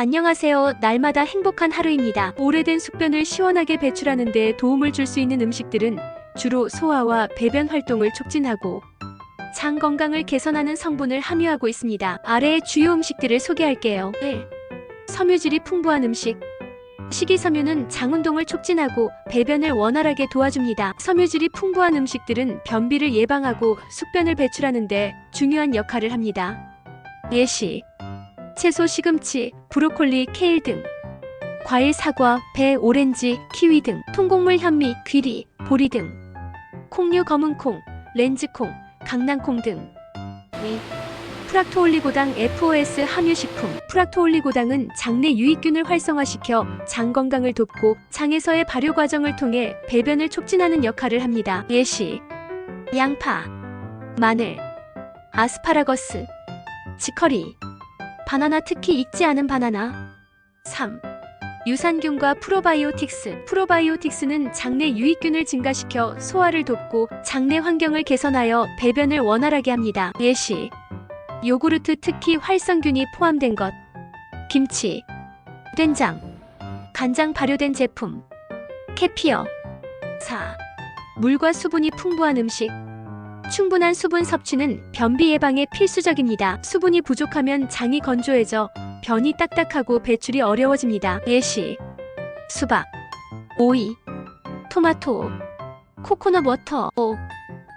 안녕하세요. 날마다 행복한 하루입니다. 오래된 숙변을 시원하게 배출하는 데 도움을 줄 수 있는 음식들은 주로 소화와 배변 활동을 촉진하고 장 건강을 개선하는 성분을 함유하고 있습니다. 아래의 주요 음식들을 소개할게요. 1. 섬유질이 풍부한 음식. 식이섬유는 장 운동을 촉진하고 배변을 원활하게 도와줍니다. 섬유질이 풍부한 음식들은 변비를 예방하고 숙변을 배출하는 데 중요한 역할을 합니다. 예시 채소 시금치, 브로콜리, 케일 등. 과일 사과, 배, 오렌지, 키위 등. 통곡물 현미, 귀리, 보리 등. 콩류 검은콩, 렌즈콩, 강낭콩 등. 2. 프락토올리고당 FOS 함유식품. 프락토올리고당은 장내 유익균을 활성화시켜 장 건강을 돕고 장에서의 발효 과정을 통해 배변을 촉진하는 역할을 합니다. 예시. 양파, 마늘, 아스파라거스, 치커리 바나나 특히 익지 않은 바나나. 3. 유산균과 프로바이오틱스. 프로바이오틱스는 장내 유익균을 증가시켜 소화를 돕고 장내 환경을 개선하여 배변을 원활하게 합니다. 예시. 요구르트 특히 활성균이 포함된 것. 김치. 된장. 간장 발효된 제품. 캐피어. 4. 물과 수분이 풍부한 음식 충분한 수분 섭취는 변비 예방에 필수적입니다. 수분이 부족하면 장이 건조해져 변이 딱딱하고 배출이 어려워집니다. 예시. 수박, 오이, 토마토, 코코넛 워터, 5.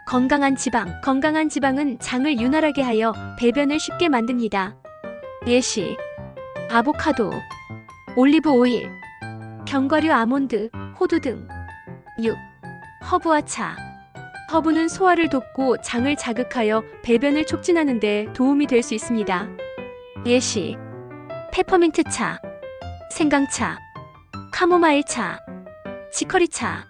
건강한 지방. 건강한 지방은 장을 윤활하게 하여 배변을 쉽게 만듭니다. 예시. 아보카도, 올리브 오일, 견과류 아몬드, 호두 등. 6. 허브와 차 허브는 소화를 돕고 장을 자극하여 배변을 촉진하는 데 도움이 될 수 있습니다. 예시 페퍼민트 차, 생강차, 카모마일 차, 치커리 차.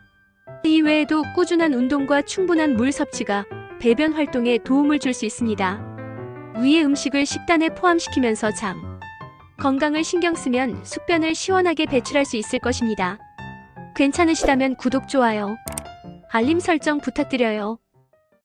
이 외에도 꾸준한 운동과 충분한 물 섭취가 배변 활동에 도움을 줄 수 있습니다. 위의 음식을 식단에 포함시키면서 장 건강을 신경 쓰면 숙변을 시원하게 배출할 수 있을 것입니다. 괜찮으시다면 구독, 좋아요, 알림 설정 부탁드려요.